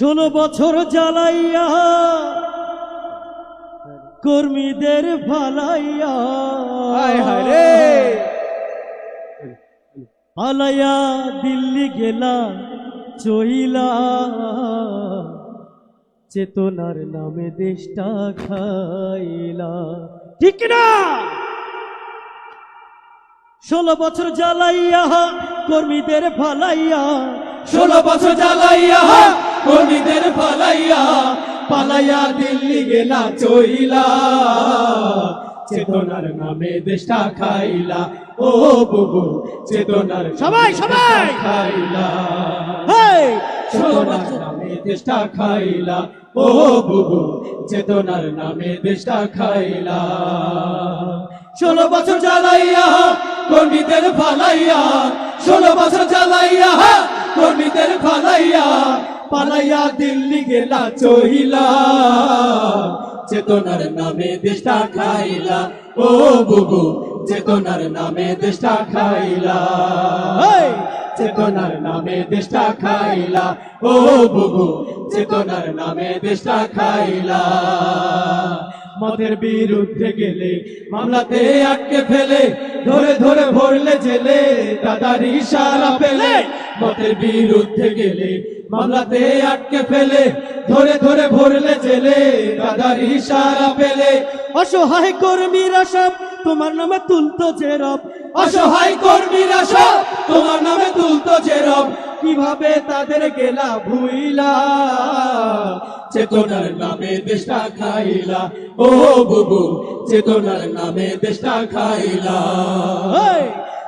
ষোলো বছর জ্বালাইয়া কর্মীদের ভালাইয়া রে। পালাইয়া দিল্লি গেলা চইলা। চেতনার নামে দেশটা খাইলা। ঠিক না ষোলো বছর জ্বালাইয়া কর্মীদের ভালাইয়া ষোলো বছর জ্বালাইয়া কর্মীদের পালাইয়া পালাইয়া দিল্লি গেলা চইলা। চেতনার নামে দেশটা খাইলা। ও বুবু চেতনার সবাই, সবাই! খাইলা! চেতনার নামে দেশটা খাইলা। ও বুবু চেতনার নামে দেশটা খাইলা। ষোলো বছর জ্বালাইয়া কর্মীদের ফালাইয়া। ষোলো বছর জ্বালাইয়া কর্মীদের ফালাইয়া। পালাইয়া দিল্লি গেলা চহিলা। চেতনার নামে দেশটা খাইলা। ও বুবু, চেতনার নামে দেশটা খাইলা! চেতনার নামে দেশটা খাইলা। ও বুবু, চেতনার নামে দেশটা খাইলা। মতের বিরুদ্ধে গেলে, মামলাতে আটকে ফেলে, ধরে ধরে ভরলে জেলে, দাদার ইশারা পেলে। মতের বিরুদ্ধে গেলে মামলাতে আটকে ফেলে ধরে ধরে ভরলে জেলে দাদার ইশারা পেলে। অসহায় কর্মীরা সব তোমার নামে তুলতো যে রব অসহায় কর্মীরা সব তোমার নামে তুলতো জেরব। কীভাবে তাদের গেলা ভুইলা? চেতনার নামে দেশটা খাইলা। ও বুবু চেতনার নামে দেশটা খাইলা!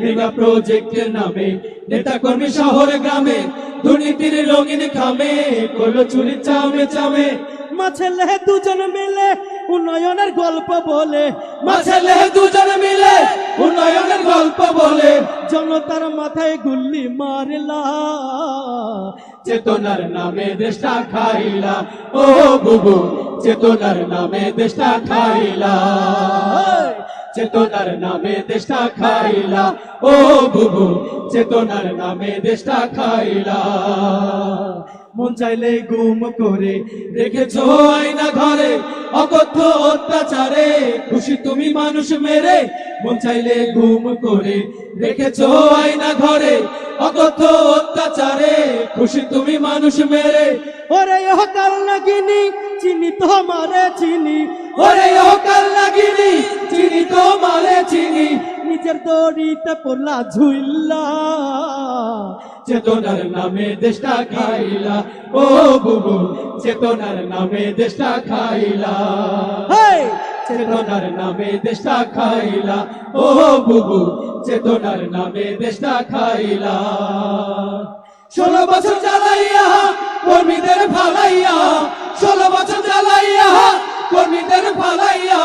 মেগা প্রজেক্টের নামে নেতা কর্মী শহরে গ্রামে দুর্নীতির রঙিন খামে করল চুরি চামে চামে। মাছেলে দুজন মিলে উন্নয়নের গল্প বলে। মাছেলে দুজন মিলে উন্নয়নের গল্প বলে। জনতার মাথায় গুল্লি মারলা। চেতনার নামে দেশটা খাইলা। ও বুবু চেতনার নামে দেশটা খাইলা। চেতনার নামে দেশটা খাইলা। ও বুবু, চেতনার নামে দেশটা খাইলা। মন চাইলে গুম করে রেখেছো আয়না ঘরে, অকথ্য অত্যাচারে। খুশি তুমি মানুষ মেরে, মন চাইলে গুম করে রেখেছো আয়না ঘরে, অকথ্য অত্যাচারে। খুশি তুমি মানুষ মেরে। ওরে কাল নাগিনি, চিনি তো মারে চিনি। চিনি। নিজের দড়িতে পড়লা ঝুইল্লা চেতনার নামে দেশটা খাইলা। ও বুবু চেতনার নামে দেশটা খাইলা! চেতনার নামে দেশটা খাইলা। ও বুবু চেতনার নামে দেশটা খাইলা। ষোলো বছর জ্বালাইয়া কর্মীদের ফালাইয়া। ষোলো বছর জ্বালাইয়া কর্মীদের ফালাইয়া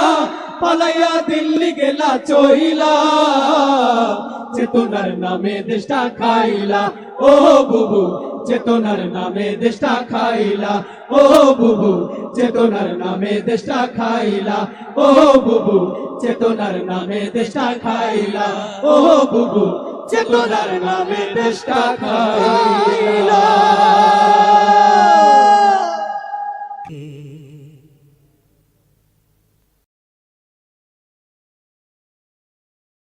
পালাইয়া দিল্লি গেলা চইলা, চেতনার নামে দেশটা খাইলা। ও বুবু, চেতনার নামে দেশটা খাইলা। ও বুবু, চেতনার নামে দেশটা খাইলা। ও বুবু, চেতনার নামে দেশটা খাইলা। ও বুবু, চেতনার নামে দেশটা খাইলা।